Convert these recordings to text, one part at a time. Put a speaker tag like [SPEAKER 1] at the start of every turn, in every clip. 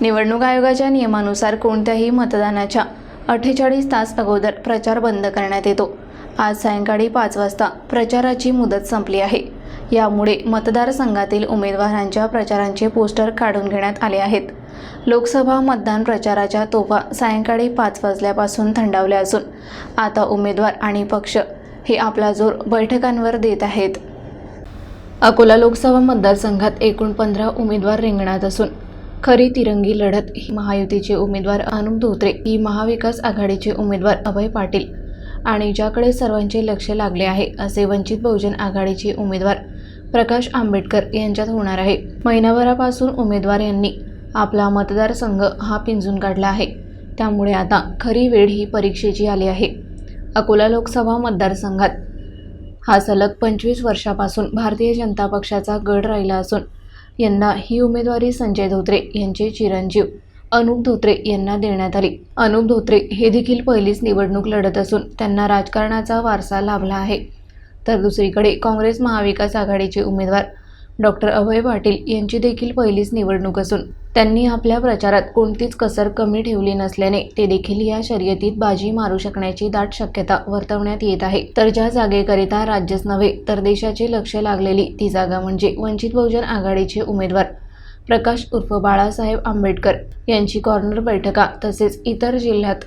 [SPEAKER 1] निवडणूक आयोगाच्या नियमानुसार कोणत्याही मतदानाच्या अठ्ठेचाळीस तास अगोदर प्रचार बंद करण्यात येतो. आज सायंकाळी पाच वाजता प्रचाराची मुदत संपली आहे. यामुळे मतदारसंघातील उमेदवारांच्या प्रचारांचे पोस्टर काढून घेण्यात आले आहेत. लोकसभा मतदान प्रचाराच्या तोफा सायंकाळी पाच वाजल्यापासून थंडावल्या असून आता उमेदवार आणि पक्ष हे आपला जोर बैठकांवर देत आहेत. अकोला लोकसभा मतदारसंघात एकूण पंधरा उमेदवार रिंगणात असून खरी तिरंगी लढत ही महायुतीचे उमेदवार अनुप धोत्रे ही महाविकास आघाडीचे उमेदवार अभय पाटील आणि ज्याकडे सर्वांचे लक्ष लागले आहे असे वंचित बहुजन आघाडीचे उमेदवार प्रकाश आंबेडकर यांच्यात होणार आहे. महिनाभरापासून उमेदवार यांनी आपला मतदारसंघ हा पिंजून काढला आहे. त्यामुळे आता खरी वेळ ही परीक्षेची आली आहे. अकोला लोकसभा मतदारसंघात हा सलग पंचवीस वर्षापासून भारतीय जनता पक्षाचा गड राहिला असून यांना ही उमेदवारी संजय धोत्रे यांचे चिरंजीव. अनुप धोत्रे यांना देण्यात आली. अनुप धोत्रे हे देखील पहिलीच निवडणूक लढत असून त्यांना राजकारणाचा वारसा लाभला आहे. तर दुसरीकडे काँग्रेस महाविकास आघाडीचे उमेदवार डॉक्टर अभय पाटील यांची देखील पहिलीच निवडणूक असून त्यांनी आपल्या प्रचारात कोणतीच कसर कमी ठेवली नसल्याने ते देखील या शर्यतीत बाजी मारू शकण्याची दाट शक्यता वर्तवण्यात येत आहे. तर ज्या जागेकरिता राज्यच नव्हे तर देशाचे लक्ष लागलेली ती जागा म्हणजे वंचित बहुजन आघाडीचे उमेदवार प्रकाश उर्फ बाळासाहेब आंबेडकर यांची कॉर्नर बैठका तसेच इतर जिल्ह्यात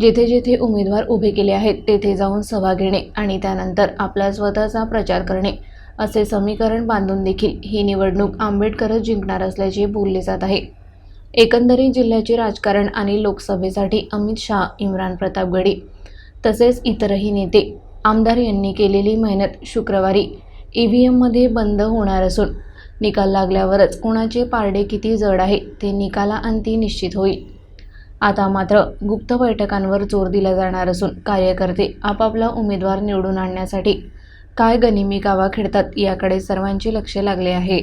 [SPEAKER 1] जेथे जेथे उमेदवार उभे केले आहेत तेथे जाऊन सभा घेणे आणि त्यानंतर आपला स्वतःचा प्रचार करणे असे समीकरण बांधून देखील ही निवडणूक आंबेडकरच जिंकणार असल्याचे बोलले जात आहे. एकंदरीत जिल्ह्याचे राजकारण आणि लोकसभेसाठी अमित शहा इम्रान प्रताप गडी तसेच इतरही नेते आमदार यांनी केलेली मेहनत शुक्रवारी ई व्ही एममध्ये बंद होणार असून निकाल लागल्यावरच कोणाचे पारडे किती जड आहे ते निकालाअंती निश्चित होईल. आता मात्र गुप्त बैठकांवर जोर दिला जाणार असून कार्यकर्ते आपापला उमेदवार निवडून आणण्यासाठी काय गनिमी गावा खेळतात याकडे सर्वांचे लक्ष लागले आहे.